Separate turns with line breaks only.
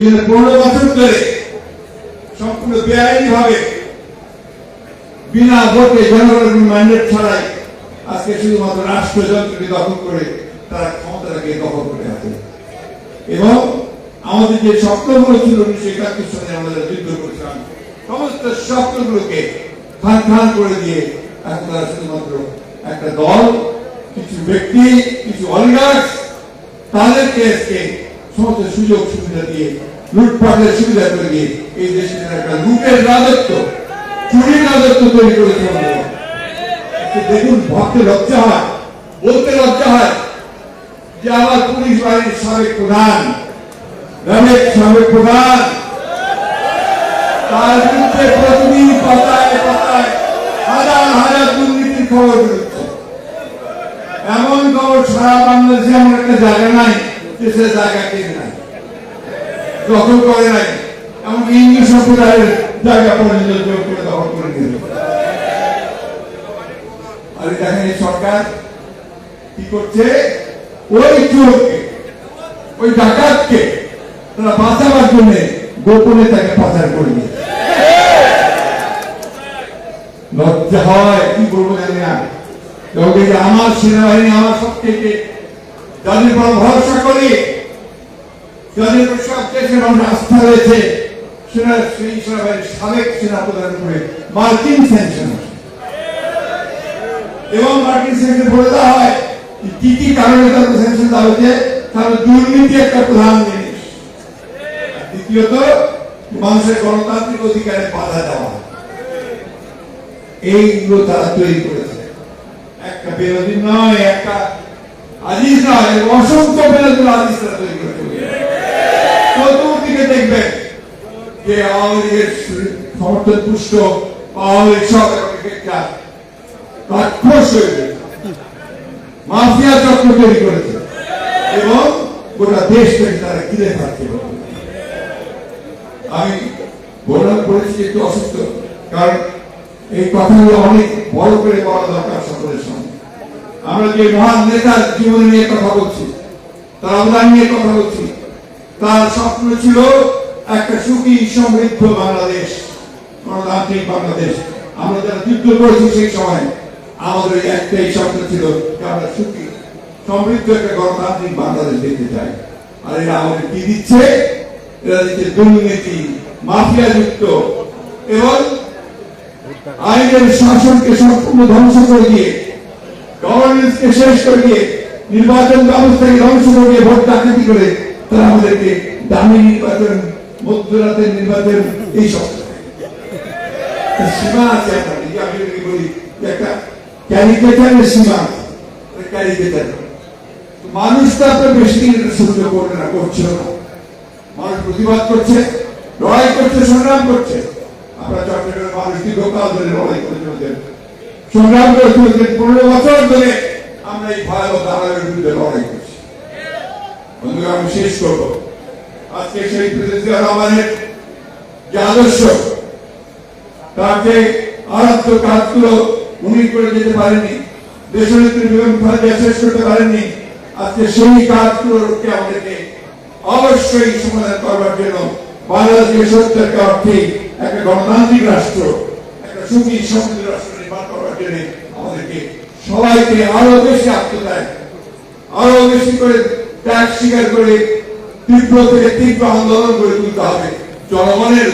পনেরো বছর ধরে সম্পূর্ণ বেআইনি ভাবে বিনা ভোটে জনগণের ম্যান্ডেট ছাড়াই আজকে শুধুমাত্র রাষ্ট্রযন্ত্রকে দখল করে তারা ক্ষমতাটাকে দখল করে আছে। এবং আমাদের যে স্বপ্নগুলো ছিল উনিশশো একাত্তর সালে আমাদের যুদ্ধ করেছিলাম, সমস্ত স্বপ্নগুলোকে খান খান করে দিয়ে এখন তারা শুধুমাত্র একটা দল, কিছু ব্যক্তি, কিছু অলিগার্স তাদেরকে আজকে সমস্ত সুযোগ সুবিধা দিয়ে লুটপাটের সুবিধা করে দিয়ে এই দেশের একটা লুটের রাজত্ব, চুরির রাজত্ব তৈরি করেছে। দেখুন ভাবতে লজ্জা হয়, বলতে লজ্জা হয় যে আমার পুলিশ বাহিনীর সাবেক প্রধান, রমেশ সাবেক প্রধান, তার বিরুদ্ধে প্রতিদিন পাতায় পাতায় হাজার হাজার দুর্নীতির খবর বেরোচ্ছে। এমন খবর সারা বাংলাদেশে এমন একটা জায়গা নাই যে সে জায়গা কিনে নাই দখল করে নাই। এমনকি ইংলিশ সম্প্রদায়ের জায়গা পর্যন্ত জোর করে দখল করে দিল আর দেখেন এই সরকার কি করছে? ওই চোরকে, ওই ডাকাতকে তারা বাঁচাবার জন্য গোপনে তাকে পাচার করে দিয়েছে লজ্জা হয়, কি বলব জানি না। আমার সেনাবাহিনী, আমার সব থেকে যাদের ভরসা করি যাদের উপর সব মানুষ আস্থা রয়েছে। সেনা সেই সেনাবাহিনীর সাবেক সেনা প্রধান করে মার্কিন স্যাংশন এবং মার্কিন স্যাংশন বলে দেওয়া হয় কি কি কারণে তাদের স্যাংশন দেওয়া হয়েছে কারণ দুর্নীতি একটা প্রধান জিনিস। দ্বিতীয়ত, মানুষের গণতান্ত্রিক অধিকারে বাধা দেওয়া এইগুলো তারা তৈরি করেছে। একটা বেরোদিন নয়, একটা আজিজ নয়, অসংখ্য বেরোদিন আজিজ তারা তৈরি করেছে চতুর্দিকে দেখবেন যে আওয়ামী সমর্থন পুষ্ট আওয়ামী হয়ে মাফিয়া চক্র তৈরি করেছে এবং গোটা দেশটাকে তারা ঘিরে থাকছে আমি করেছি একটু অসুস্থ। কারণ এই কথাগুলো অনেক বড় করে বলা দরকার সকলের আমরা যে মহান নেতার জীবন নিয়ে কথা বলছি, তার অবদান নিয়ে কথা বলছি, তার স্বপ্ন ছিল একটা সুখী, সমৃদ্ধ বাংলাদেশ, গণতান্ত্রিক বাংলাদেশ। আমরা যারা যুদ্ধ করেছি সেই সময়, আমাদের একটাই স্বপ্ন ছিল যে আমরা সুখী, সমৃদ্ধ একটা গণতান্ত্রিক বাংলাদেশ দেখতে চাই। আর এরা আমাদের কি দিচ্ছে? এরা দিচ্ছে দুর্নীতি, মাফিয়া যুক্ত এবং আইনের শাসনকে সম্পূর্ণ ধ্বংস করে দিয়ে গভর্নেন্সকে শেষ করে দিয়ে, নির্বাচন ব্যবস্থাকে ধ্বংস করে দিয়ে ভোট ডাকাতি করে তারা আমাদেরকে দামি নির্বাচন মধ্যরাতের নির্বাচন এই একটা সীমা আছে মানুষ প্রতিবাদ করছে, লড়াই করছে, সংগ্রাম করছে। আমরা সংগ্রাম পনেরো বছর ধরে আমরা এই ভয়াবহ দালালের বিরুদ্ধে লড়াই করছি। আমি শেষ করব। আজকে সেই প্রেসিডেন্ট রহমানের যে আদর্শ তার যে আরাধ্য কাজগুলো উনি করে যেতে পারেননি। দেশনেত্রী শেষ করতে আজকে সেই আমাদেরকে অবশ্যই সমাধান জন্য একটা গণতান্ত্রিক রাষ্ট্র, একটা সুখী সমৃদ্ধ রাষ্ট্র নির্মাণ করবার জন্য আমাদেরকে সবাইকে আরও বেশি আত্মদায় আরও বেশি করে ত্যাগ স্বীকার করে তীব্র থেকে তীব্র আন্দোলন গড়ে তুলতে হবে। জনগণের